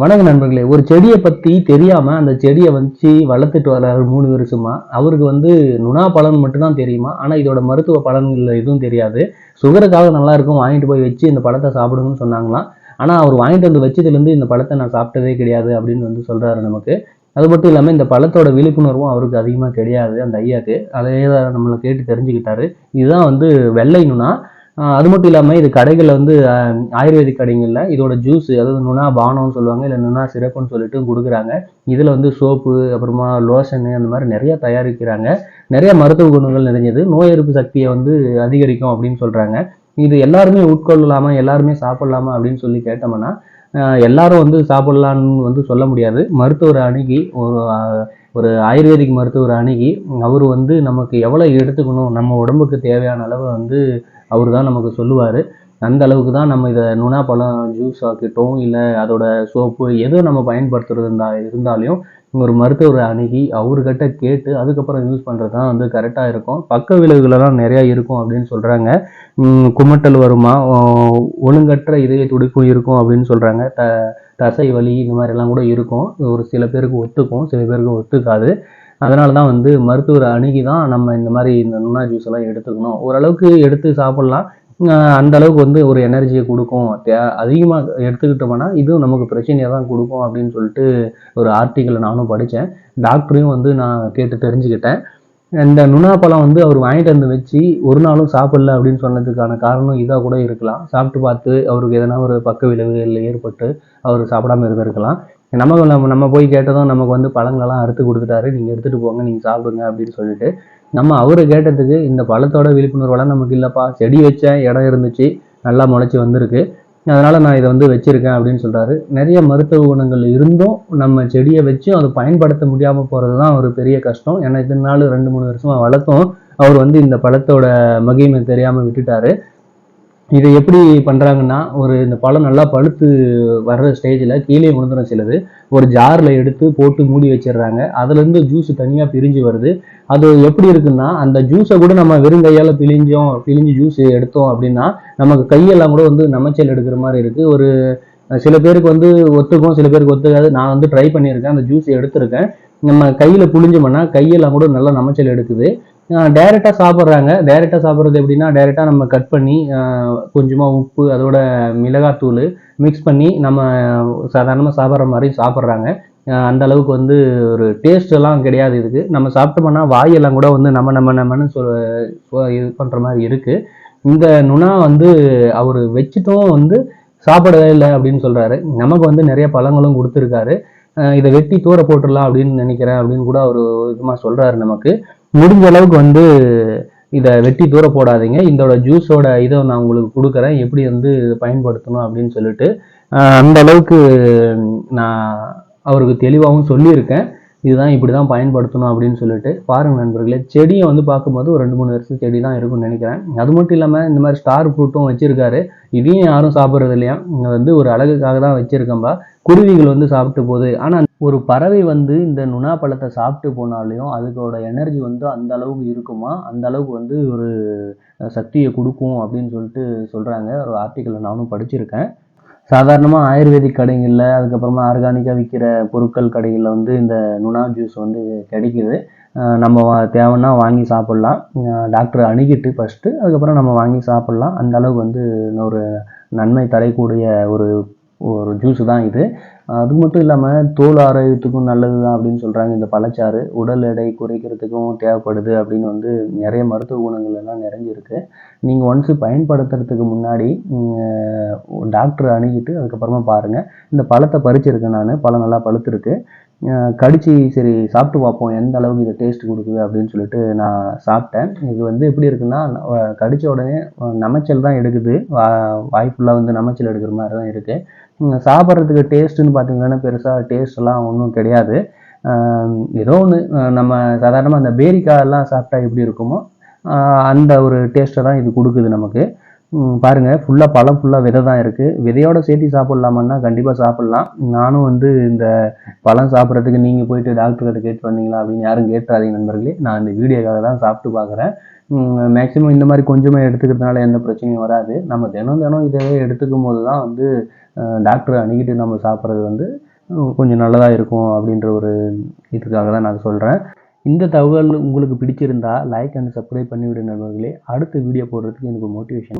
வணக்க நண்பர்களே. ஒரு செடியை பற்றி தெரியாமல் அந்த செடியை வச்சு வளர்த்துட்டு வர்றாரு மூணு வருஷமா அவருக்கு வந்து நுணா பலன் மட்டும்தான் தெரியுமா? ஆனால் இதோட மருத்துவ பலன்கள் எதுவும் தெரியாது. சுகருக்காக நல்லா இருக்கும். வாங்கிட்டு போய் வச்சு இந்த பழத்தை சாப்பிடுங்கன்னு சொன்னாங்களாம். ஆனால் அவர் வாங்கிட்டு வந்து வச்சதுலேருந்து இந்த பழத்தை நான் சாப்பிட்டதே கிடையாது அப்படின்னு வந்து சொல்கிறாரு நமக்கு. அது மட்டும் இல்லாமல் இந்த பழத்தோட விழிப்புணர்வும் அவருக்கு அதிகமாக கிடையாது அந்த ஐயாக்கு. அதே தான் நம்மளை கேட்டு தெரிஞ்சுக்கிட்டாரு. இதுதான் வந்து வெள்ளை நுணா. அது மட்டும் இல்லாமல் இது கடைகளில் வந்து ஆயுர்வேதிக் கடைகளில் இதோட ஜூஸ் அதாவது நுணா பானம்னு சொல்லுவாங்க இல்லை நுணா சிறப்புன்னு சொல்லிட்டு கொடுக்குறாங்க. இதில் வந்து சோப்பு அப்புறமா லோஷனு அந்த மாதிரி நிறையா தயாரிக்கிறாங்க. நிறைய மருத்துவ குணங்கள் நிறைஞ்சது. நோய் எதிர்ப்பு சக்தியை வந்து அதிகரிக்கும் அப்படின்னு சொல்கிறாங்க இது எல்லாருமே உட்கொள்ளலாமா எல்லாருமே சாப்பிட்லாமா அப்படின்னு சொல்லி கேட்டோம்னா எல்லாரும் வந்து சாப்பிட்லான்னு வந்து சொல்ல முடியாது. மருத்துவரை அணுகி ஒரு ஒரு ஆயுர்வேதிக் மருத்துவரை அணுகி அவர் வந்து நமக்கு எவ்வளோ எடுத்துக்கணும் நம்ம உடம்புக்கு தேவையான அளவு வந்து அவர் தான் நமக்கு சொல்லுவார். அந்த அளவுக்கு தான் நம்ம இதை நுணா பழம் ஜூஸ் ஆக்கிட்டோம் இல்லை அதோட சோப்பு எதோ நம்ம பயன்படுத்துறது இருந்தா இருந்தாலையும் ஒரு மருத்துவரை அணுகி அவர்கிட்ட கேட்டு அதுக்கப்புறம் யூஸ் பண்ணுறது தான் வந்து கரெக்டாக இருக்கும். பக்க விளைவுகளெல்லாம் நிறையா இருக்கும் அப்படின்னு சொல்கிறாங்க குமட்டல் வருமா ஒழுங்கற்ற இதய துடிப்பும் இருக்கும் அப்படின்னு சொல்கிறாங்க த தசை வலி இந்த மாதிரிலாம் கூட இருக்கும். ஒரு சில பேருக்கு ஒத்துக்கும் சில பேருக்கு ஒத்துக்காது. அதனால தான் வந்து மருத்துவரை அணுகி தான் நம்ம இந்த மாதிரி இந்த நுண்ணா ஜூஸ் எல்லாம் எடுத்துக்கணும். ஓரளவுக்கு எடுத்து சாப்பிட்லாம். அந்த அளவுக்கு வந்து ஒரு எனர்ஜியை கொடுக்கும். தே அதிகமாக எடுத்துக்கிட்டோம்னா இதுவும் நமக்கு பிரச்சனையை தான் கொடுக்கும் அப்படின்னு சொல்லிட்டு ஒரு ஆர்டிக்கலை நானும் படித்தேன் டாக்டரையும் வந்து நான் கேட்டு தெரிஞ்சுக்கிட்டேன். இந்த நுணா பழம் வந்து அவர் வாங்கிட்டு வந்து வச்சு ஒரு நாளும் சாப்பிடல அப்படின்னு சொன்னதுக்கான காரணம் இதாக கூட இருக்கலாம். சாப்பிட்டு பார்த்து அவருக்கு எதனா ஒரு பக்க விளைவுகள் ஏற்பட்டு அவர் சாப்பிடாம இருந்திருக்கலாம். நமக்கு நம்ம நம்ம போய் கேட்டதும் நமக்கு வந்து பழங்களெல்லாம் அறுத்து கொடுத்துட்டாரு. நீங்கள் எடுத்துகிட்டு போங்க நீங்கள் சாப்பிடுங்க அப்படின்னு சொல்லிட்டு நம்ம அவரை கேட்டதுக்கு இந்த பழத்தோட விழிப்புணர்வெல்லாம் நமக்கு இல்லைப்பா. செடி வச்ச இடம் இருந்துச்சு நல்லா முளைச்சி வந்திருக்கு. அதனால் நான் இதை வந்து வச்சுருக்கேன் அப்படின்னு சொல்கிறாரு நிறைய மருத்துவ குணங்கள் இருந்தும் நம்ம செடியை வச்சும் அதை பயன்படுத்த முடியாமல் போகிறது தான் ஒரு பெரிய கஷ்டம். ஏன்னா இதனால நாள் ரெண்டு மூணு வருஷமாக வளர்த்தும் அவர் வந்து இந்த பழத்தோட மகிமை தெரியாமல் விட்டுட்டாரு. இதை எப்படி பண்ணுறாங்கன்னா ஒரு இந்த பழம் நல்லா பழுத்து வர்ற ஸ்டேஜில் கீழே விழுந்துடும் சிலது. ஒரு ஜாரில் எடுத்து போட்டு மூடி வச்சிடுறாங்க. அதுலேருந்து ஜூஸ் தனியாக பிரிஞ்சு வருது. அது எப்படி இருக்குன்னா அந்த ஜூஸை கூட நம்ம வெறும் கையால் பிழிஞ்சோம் பிழிஞ்சு ஜூஸ் எடுத்தோம் அப்படின்னா நமக்கு கையெல்லாம் கூட வந்து நமைச்சல் எடுக்கிற மாதிரி இருக்குது ஒரு சில பேருக்கு வந்து ஒத்துக்கும் சில பேருக்கு ஒத்துக்காது. நான் வந்து ட்ரை பண்ணியிருக்கேன். அந்த ஜூஸ் எடுத்திருக்கேன். நம்ம கையில் புழிஞ்சோம்னா கையெல்லாம் கூட நல்லா நமைச்சல் எடுக்குது. டைரெக்டாக சாப்பிட்றாங்க. டைரெக்டாக சாப்பிட்றது எப்படின்னா டைரெக்டாக நம்ம கட் பண்ணி கொஞ்சமாக உப்பு அதோட மிளகாத்தூள் மிக்ஸ் பண்ணி நம்ம சாதாரணமாக சாப்பிட்ற மாதிரி சாப்பிட்றாங்க. அந்த அளவுக்கு வந்து ஒரு டேஸ்ட்டெல்லாம் கிடையாது இதுக்கு. நம்ம சாப்பிட்டோம்னா வாயெல்லாம் கூட வந்து நம்ம நம்ம நம்மன்னு சொல் சொ- இது பண்ணுற மாதிரி இருக்குது இந்த நுணா வந்து அவர் வச்சுட்டும் வந்து சாப்பிடவே இல்லை அப்படின்னு சொல்கிறாரு நமக்கு வந்து நிறைய பழங்களும் கொடுத்துருக்காரு. இதை வெட்டி தூர போட்டுடலாம் அப்படின்னு நினைக்கிறேன் அப்படின்னு கூட அவர் விதமாக சொல்கிறாரு நமக்கு. முடிஞ்ச அளவுக்கு வந்து இதை வெட்டி தூர போடாதீங்க. இதோட ஜூஸோட இதை நான் உங்களுக்கு கொடுக்குறேன். எப்படி வந்து பயன்படுத்தணும் அப்படின்னு சொல்லிட்டு அந்த அளவுக்கு நான் அவருக்கு தெளிவாகவும் சொல்லியிருக்கேன். இதுதான் இப்படி தான் பயன்படுத்தணும் அப்படின்னு சொல்லிட்டு. பாருங்க நண்பர்களே செடியை வந்து பார்க்கும்போது ஒரு ரெண்டு மூணு வருஷம் செடி தான் இருக்கும்னு நினைக்கிறேன். அது மட்டும் இல்லாமல் இந்த மாதிரி ஸ்டார் ஃப்ரூட்டும் வச்சுருக்காரு. இதையும் யாரும் சாப்பிட்றது இல்லையா? இங்கே வந்து ஒரு அழகுக்காக தான் வச்சுருக்கேன்பா. குருவிகள் வந்து சாப்பிட்டு போகுது. ஆனால் ஒரு பறவை வந்து இந்த நுணா பழத்தை சாப்பிட்டு போனாலையும் அதுக்கோட எனர்ஜி வந்து அந்த அளவுக்கு இருக்குமா? அந்த அளவுக்கு வந்து ஒரு சக்தியை கொடுக்கும் அப்படின்னு சொல்லிட்டு சொல்கிறாங்க ஒரு ஆர்டிக்கலை நானும் படிச்சிருக்கேன். சாதாரணமாக ஆயுர்வேதிக் கடைகளில் அதுக்கப்புறமா ஆர்கானிக்காக விற்கிற பொருட்கள் கடைகளில் வந்து இந்த நுணா ஜூஸ் வந்து கிடைக்கிது. நம்ம வா- தேவைன்னா வாங்கி சாப்பிட்லாம். டாக்டர் அணுகிட்டு ஃபஸ்ட்டு அதுக்கப்புறம் நம்ம வாங்கி சாப்பிட்லாம். அந்த அளவுக்கு வந்து ஒரு நன்மை தரக்கூடிய ஒரு ஒரு ஜூஸ் தான் இது. அது மட்டும் இல்லாமல் தோல் ஆரோக்கியத்துக்கும் நல்லது தான் அப்படின்னு சொல்கிறாங்க இந்த பழச்சாறு. உடல் எடை குறைக்கிறதுக்கும் தேவைப்படுது அப்படின்னு வந்து நிறைய மருத்துவ குணங்கள் எல்லாம் நிறைஞ்சிருக்கு. நீங்கள் ஒன்ஸு பயன்படுத்துறதுக்கு முன்னாடி டாக்டரை அணுகிட்டு அதுக்கப்புறமா பாருங்கள் இந்த பழத்தை பறிச்சிருக்கேன் நான். பழம் நல்லா பழுத்திருக்கு. கடிச்சு சரி சாப்பிட்டு பார்ப்போம். எந்த அளவுக்கு இது டேஸ்ட் கொடுக்குது அப்படின்னு சொல்லிட்டு நான் சாப்பிட்டேன். இது வந்து எப்படி இருக்குன்னா கடித்த உடனே நமைச்சல் தான் எடுக்குது. வா வாய்ப்புலாம் வந்து நமைச்சல் எடுக்கிற மாதிரி தான் இருக்குது சாப்பிட்றதுக்கு டேஸ்ட்டுன்னு பார்த்தீங்கன்னா பெருசாக டேஸ்ட்லாம் ஒன்றும் கிடையாது. ஏதோ ஒன்று நம்ம சாதாரணமாக அந்த பேரிக்காயெல்லாம் சாப்பிட்டா எப்படி இருக்குமோ அந்த ஒரு டேஸ்ட்டை தான் இது கொடுக்குது நமக்கு. பாருங்கள் பாருங்க ஃபுல்லாக பழம் ஃபுல்லாக விதை தான் இருக்குது விதையோட சேர்த்து சாப்பிட்லாமான்னா கண்டிப்பாக சாப்பிட்லாம். நானும் வந்து இந்த பழம் சாப்பிட்றதுக்கு நீங்கள் போயிட்டு டாக்டர்கிட்ட கேட்டு வந்தீங்களா அப்படின்னு யாரும் கேட்டுறாதீங்க நண்பர்களே. நான் இந்த வீடியோக்காக தான் சாப்பிட்டு பார்க்குறேன். மேக்ஸிமம் இந்த மாதிரி கொஞ்சமாக எடுத்துக்கிறதுனால எந்த பிரச்சனையும் வராது. நம்ம தினம் தினம் இதே எடுத்துக்கும் போது தான் வந்து டாக்டரை அணுகிட்டு நம்ம சாப்பிட்றது வந்து கொஞ்சம் நல்லதாக இருக்கும் அப்படின்ற ஒரு இதுக்காக தான் நான் சொல்கிறேன் இந்த தகவல் உங்களுக்கு பிடிச்சிருந்தா லைக் அண்ட் சப்ஸ்கிரைப் பண்ணிவிடுங்க நண்பர்களே. அடுத்த வீடியோ போடுறதுக்கு எனக்கு மோட்டிவேஷன்